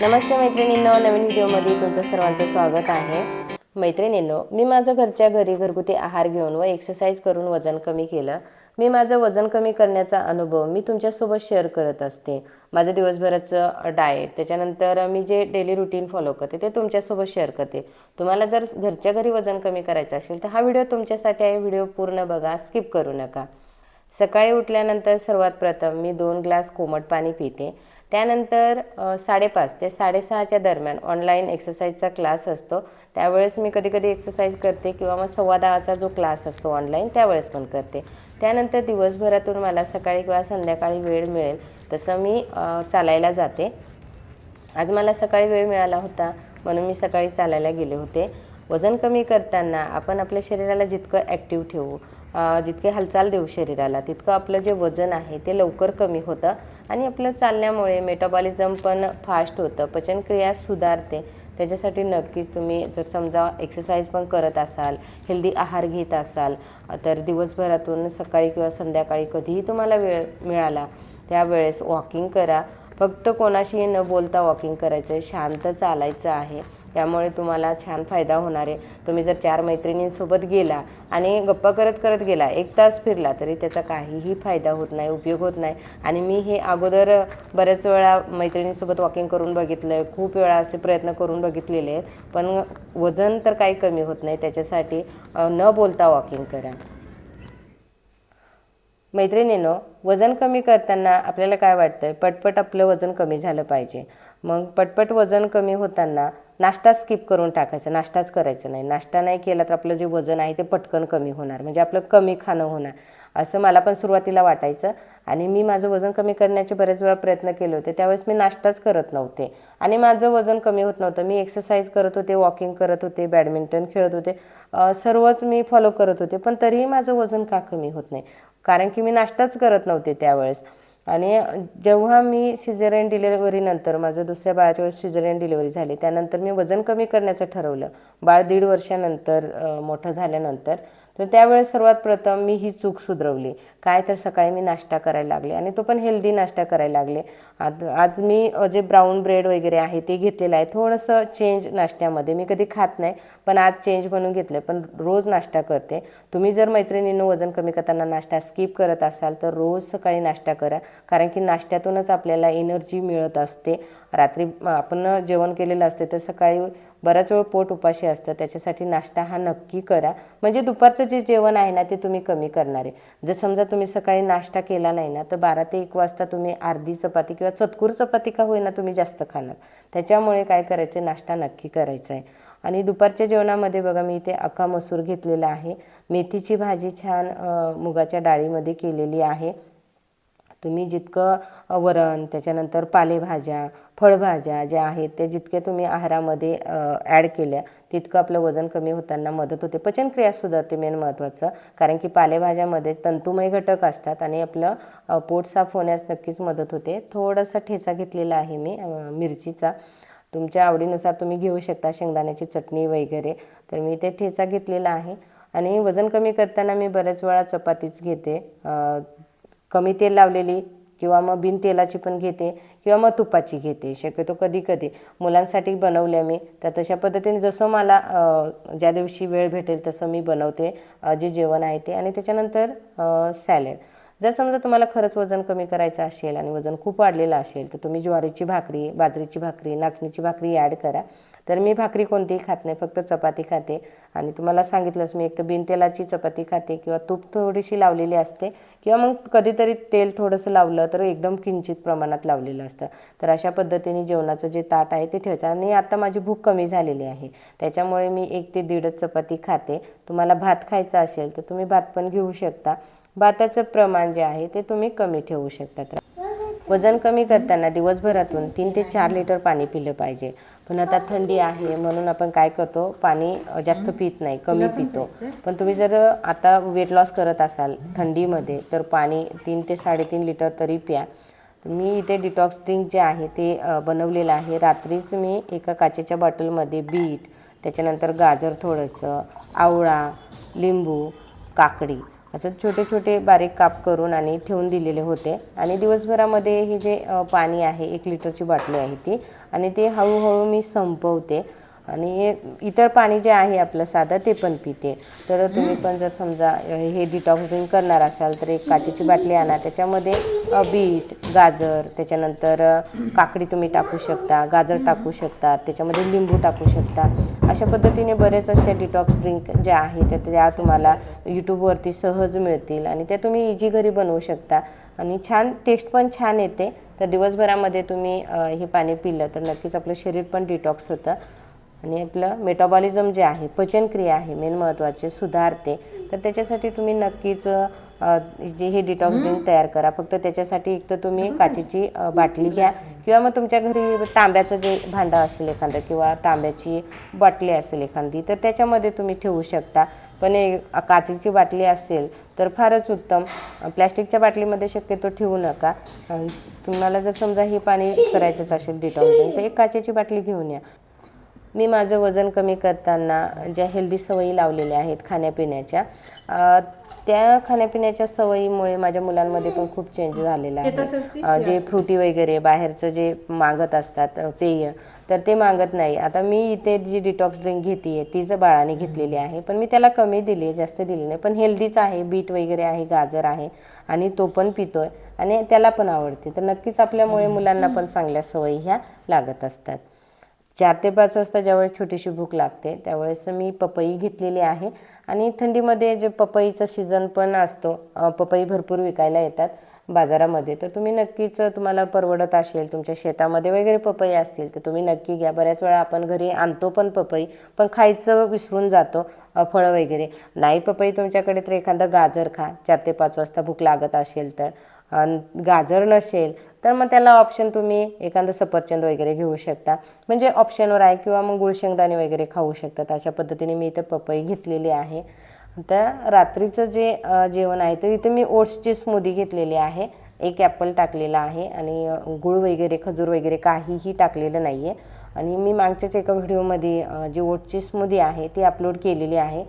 नमस्ते मैत्रिणींनो नवीन व्हिडिओमध्ये तुमचं सर्वांचं स्वागत आहे. मैत्रिणींनो मी माझं घरच्या घरी घरगुती आहार घेऊन व एक्सरसाइज करून वजन कमी केलं. मी माझं वजन कमी करण्याचा अनुभव मी तुमच्यासोबत शेअर करत असते. माझं दिवसभराचं डाएट त्याच्यानंतर मी जे डेली रुटीन फॉलो करते ते तुमच्यासोबत शेअर करते. तुम्हाला जर घरच्या घरी वजन कमी करायचं असेल तर हा व्हिडिओ तुमच्यासाठी आहे. व्हिडिओ पूर्ण बघा स्किप करू नका. सकाळी उठल्यानंतर सर्वात प्रथम मी दोन ग्लास कोमट पाणी पिते. त्यानंतर साडेपाच ते साडेसहाच्या दरम्यान ऑनलाईन एक्सरसाइजचा क्लास असतो. त्यावेळेस मी कधी कधी एक्सरसाइज करते किंवा मग सव्वा दहाचा जो क्लास असतो ऑनलाईन त्यावेळेस पण करते. त्यानंतर दिवसभरातून मला सकाळी किंवा संध्याकाळी वेळ मिळेल तसं मी चालायला जाते. आज मला सकाळी वेळ मिळाला होता म्हणून मी सकाळी चालायला गेले होते. वजन कमी करताना आपण आपल्या शरीराला जितकं ॲक्टिव्ह ठेवू जितके हालचाल देऊ शरीराला तितकं आपलं जे वजन आहे ते लवकर कमी होतं. आणि आपलं चालण्यामुळे मेटाबॉलिझम पण फास्ट होतं. पचनक्रिया सुधारते. त्याच्यासाठी नक्कीच तुम्ही जर समजा एक्सरसाइज पण करत असाल हेल्दी आहार घेत असाल तर दिवसभरातून सकाळी किंवा संध्याकाळी कधीही तुम्हाला वेळ मिळाला त्यावेळेस वॉकिंग करा. फक्त कोणाशी न बोलता वॉकिंग करायचं आहे. शांत चालायचं आहे. त्यामुळे तुम्हाला छान फायदा होणार आहे. तुम्ही जर चार मैत्रिणींसोबत गेला आणि गप्पा करत करत गेला एक तास फिरला तरी त्याचा काहीही फायदा होत नाही उपयोग होत नाही. आणि मी हे अगोदर बऱ्याच वेळा मैत्रिणींसोबत वॉकिंग करून बघितलं आहे खूप वेळा असे प्रयत्न करून बघितलेले आहेत पण वजन तर काही कमी होत नाही. त्याच्यासाठी न बोलता वॉकिंग करा. मैत्रिणीनो वजन कमी करताना आपल्याला काय वाटतंय? पटपट आपलं वजन कमी झालं पाहिजे. मग पटपट वजन कमी होताना नाश्ता स्किप करून टाकायचा. नाश्ताच करायचा नाही. नाश्ता नाही केला तर आपलं जे वजन आहे ते पटकन कमी होणार. म्हणजे आपलं कमी खाणं होणार. असं मला पण सुरुवातीला वाटायचं. आणि मी माझं वजन कमी करण्याचे बरेच वेळा प्रयत्न केले होते. त्यावेळेस मी नाश्ताच करत नव्हते. आणि माझं वजन कमी होत नव्हतं. मी एक्सरसाइज करत होते वॉकिंग करत होते बॅडमिंटन खेळत होते. सर्वच मी फॉलो करत होते. पण तरीही माझं वजन का कमी होत नाही? कारण की मी नाश्ताच करत नव्हते त्यावेळेस. आणि जेव्हा मी सिझेरियन डिलिव्हरीनंतर माझं दुसऱ्या बाळाच्या वेळेस सिझेरियन डिलिव्हरी झाली त्यानंतर मी वजन कमी करण्याचं ठरवलं. बाळ दीड वर्षानंतर मोठं झाल्यानंतर तर त्यावेळेस सर्वात प्रथम मी ही चूक सुधरवली. काय तर सकाळी मी नाश्ता करायला लागले आणि तो पण हेल्दी नाश्ता करायला लागले. आज आज मी जे ब्राऊन ब्रेड वगैरे आहे ते घेतलेलं आहे. थोडंसं चेंज नाश्त्यामध्ये. मी कधी खात नाही पण आज चेंज म्हणून घेतलं पण रोज नाश्ता करते. तुम्ही जर मैत्रिणीनं वजन कमी करताना नाश्ता स्किप करत असाल तर रोज सकाळी नाश्ता करा. कारण की नाश्त्यातूनच आपल्याला एनर्जी मिळत असते. रात्री आपण जेवण केलेलं असते तर सकाळी बराच वेळ पोट उपाशी असतं. त्याच्यासाठी नाश्ता हा नक्की करा. म्हणजे दुपारचं जे जेवण आहे ना ते तुम्ही कमी करणार आहे. जर समजा तुम्ही सकाळी नाश्ता केला नाही ना तर बारा ते एक वाजता तुम्ही अर्धी चपाती किंवा चतकूर चपाती का होईना तुम्ही जास्त खाणार. त्याच्यामुळे काय करायचं नाश्ता नक्की करायचा आहे. आणि दुपारच्या जेवणामध्ये बघा मी इथे अख्खा मसूर घेतलेला आहे. मेथीची भाजी छान मुगाच्या डाळीमध्ये केलेली आहे. तुम्ही जितकं वरण त्याच्यानंतर पालेभाज्या फळभाज्या ज्या आहेत त्या जितके तुम्ही आहारामध्ये ॲड केल्या तितकं आपलं वजन कमी होताना मदत होते. पचनक्रिया सुधारते मेन महत्त्वाचं कारण की पालेभाज्यामध्ये तंतुमय घटक असतात आणि आपलं पोट साफ होण्यास नक्कीच मदत होते. थोडासा ठेचा घेतलेला आहे मी मिरचीचा. तुमच्या आवडीनुसार तुम्ही घेऊ शकता शेंगदाण्याची चटणी वगैरे. तर मी ते ठेचा घेतलेला आहे. आणि वजन कमी करताना मी बऱ्याच वेळा चपातीच घेते. कमी तेल लावलेली किंवा मग बिन तेलाची पण घेते किंवा मग तुपाची घेते. शक्यतो कधी कधी. मुलांसाठी बनवल्या मी. तर तशा पद्धतीने जसं मला ज्या दिवशी वेळ भेटेल तसं मी बनवते. जे जेवण आहे ते. आणि त्याच्यानंतर सॅलेड. जर समजा तुम्हाला खरंच वजन कमी करायचं असेल आणि वजन खूप वाढलेलं असेल तर तुम्ही ज्वारीची भाकरी बाजरीची भाकरी नाचणीची भाकरी ॲड करा. तर मी भाकरी कोणतीही खात नाही फक्त चपाती खाते. आणि तुम्हाला सांगितलंच मी एक तर बिनतेलाची चपाती खाते किंवा तूप थोडीशी लावलेली असते किंवा मग कधीतरी तेल थोडंसं लावलं तर एकदम किंचित प्रमाणात लावलेलं असतं. तर अशा पद्धतीने जेवणाचं जे ताट आहे ते ठेवायचं. आणि आता माझी भूक कमी झालेली आहे. त्याच्यामुळे मी एक ते दीडच चपाती खाते. तुम्हाला भात खायचा असेल तर तुम्ही भात पण घेऊ शकता. भाताचं प्रमाण जे आहे ते तुम्ही कमी ठेवू शकता तर वजन कमी करताना दिवसभरातून तीन ते चार लिटर पाणी पिलं पाहिजे. पण आता थंडी आहे म्हणून आपण काय करतो पाणी जास्त पित नाही कमी पितो. पण तुम्ही जर आता वेट लॉस करत असाल थंडीमध्ये तर पाणी तीन ते साडेतीन लिटर तरी प्या. मी इथे डिटॉक्स ड्रिंक जे आहे ते बनवलेलं आहे. रात्रीच मी एका काचेच्या बॉटलमध्ये बीट त्याच्यानंतर गाजर थोडंसं आवळा लिंबू काकडी असं छोटे छोटे बारीक काप करून आणि ठेवून दिलेले होते. आणि दिवसभरामध्ये हे जे पाणी आहे एक लिटरची बाटली आहे ती. आणि ते हळूहळू मी संपवते. आणि इतर पाणी जे आहे आपलं साधं ते पण पिते. तर तुम्ही पण जर समजा हे डिटॉक्स ड्रिंक करणार असाल तर एक काचेची बाटली आणा. त्याच्यामध्ये बीट गाजर त्याच्यानंतर काकडी तुम्ही टाकू शकता गाजर टाकू शकता त्याच्यामध्ये लिंबू टाकू शकता. अशा पद्धतीने बरेच असे डिटॉक्स ड्रिंक जे आहे त्या त्या तुम्हाला यूट्यूबवरती सहज मिळतील आणि त्या तुम्ही इजी घरी बनवू शकता. आणि छान टेस्ट पण छान येते. तर दिवसभरामध्ये तुम्ही हे पाणी पिलं तर नक्कीच आपलं शरीर पण डिटॉक्स होतं. आणि आपलं मेटाबॉलिझम जे आहे पचनक्रिया आहे मेन महत्त्वाचे सुधारते. तर त्याच्यासाठी तुम्ही नक्कीच जे हे डिटॉक्स ड्रिंक तयार करा. फक्त त्याच्यासाठी एक तर तुम्ही काचेची बाटली घ्या. किंवा मग तुमच्या घरी तांब्याचं जे भांडं असेल एखादं किंवा तांब्याची बाटली असेल एखादी तर त्याच्यामध्ये तुम्ही ठेवू शकता. पण एक काचेची बाटली असेल तर फारच उत्तम. प्लॅस्टिकच्या बाटलीमध्ये शक्यतो ठेवू नका. तुम्हाला जर समजा हे पाणी करायचंच असेल डिटॉक्स ड्रिंक तर एक काचेची बाटली घेऊन या. मी माझं वजन कमी करताना ज्या हेल्दी सवयी लावलेल्या आहेत खाण्यापिण्याच्या त्या खाण्यापिण्याच्या सवयीमुळे माझ्या मुलांमध्ये पण खूप चेंज झालेला आहे. जे फ्रुटी वगैरे बाहेरचं जे मागत असतात पेय तर ते मागत नाही. आता मी इथे जी डिटॉक्स ड्रिंक घेते तीच बाळाने घेतलेली आहे पण मी त्याला कमी दिली आहे जास्त दिली नाही. पण हेल्दीच आहे बीट वगैरे आहे गाजर आहे आणि तो पण पितोय आणि त्याला पण आवडते. तर नक्कीच आपल्यामुळे मुलांना पण चांगल्या सवयी ह्या लागत असतात. चार ते पाच वाजता ज्यावेळेस छोटीशी भूक लागते त्यावेळेस मी पपई घेतलेली आहे. आणि थंडीमध्ये जे पपईचं सीझन पण असतो पपई भरपूर विकायला येतात बाजारामध्ये. तर तुम्ही नक्कीच तुम्हाला परवडत असेल तुमच्या शेतामध्ये वगैरे पपई असतील तर तुम्ही नक्की घ्या. बऱ्याच वेळा आपण घरी आणतो पण पपई पण खायचं विसरून जातो फळं वगैरे. नाही पपई तुमच्याकडे तर एखादं गाजर खा चार ते पाच वाजता भूक लागत असेल तर. गाजर नसेल तर मग त्याला ऑप्शन तुम्ही एखादं सफरचंद वगैरे घेऊ शकता. म्हणजे ऑप्शनवर आहे किंवा मग गुळशेंगदाणे वगैरे खाऊ शकतात अशा पद्धतीने मी इथं पपई घेतलेली आहे. तर रात्रीचं जे जेवण आहे तर इथं मी ओट्सची स्मूदी घेतलेली आहे. एक ॲपल टाकलेला आहे आणि गुळ वगैरे खजूर वगैरे काहीही टाकलेलं नाही आहे आणि मी मागच्याच एका व्हिडिओमध्ये जी ओटची स्मूदी आहे ती अपलोड केलेली आहे.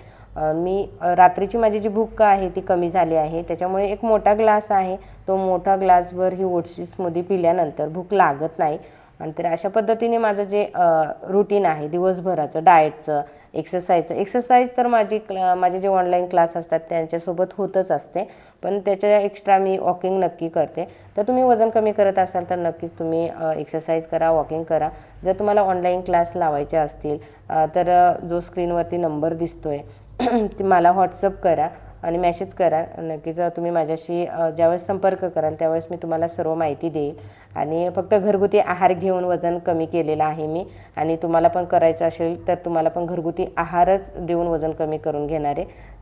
मी रात्रीची माझी जी भूक आहे ती कमी झाली आहे. त्याच्यामुळे एक मोठा ग्लास आहे. तो मोठा ग्लासभर ही ओट्सची स्मूदी पिल्यानंतर भूक लागत नाही. आणि तर अशा पद्धतीने माझं जे रुटीन आहे दिवसभराचं डाएटचं एक्सरसाइजचं एक्सरसाइज तर माझी क्ला माझे जे ऑनलाईन क्लास असतात त्यांच्यासोबत होतच असते. पण त्याच्या एक्स्ट्रा मी वॉकिंग नक्की करते. तर तुम्ही वजन कमी करत असाल तर नक्कीच तुम्ही एक्सरसाइज करा वॉकिंग करा. जर तुम्हाला ऑनलाईन क्लास लावायचे असतील तर जो स्क्रीनवरती नंबर दिसतो आहे मला व्हॉट्सअप करा आणि मेसेज करा. नक्कीच तुम्ही माझ्याशी ज्यावेळेस संपर्क कराल त्यावेळेस मी तुम्हाला सर्व माहिती देईल. आणि फक्त घरगुती आहार घेऊन वजन कमी केलेलं आहे मी. आणि तुम्हाला पण करायचं असेल तर तुम्हाला पण घरगुती आहारच देऊन वजन कमी करून घेणार आहे.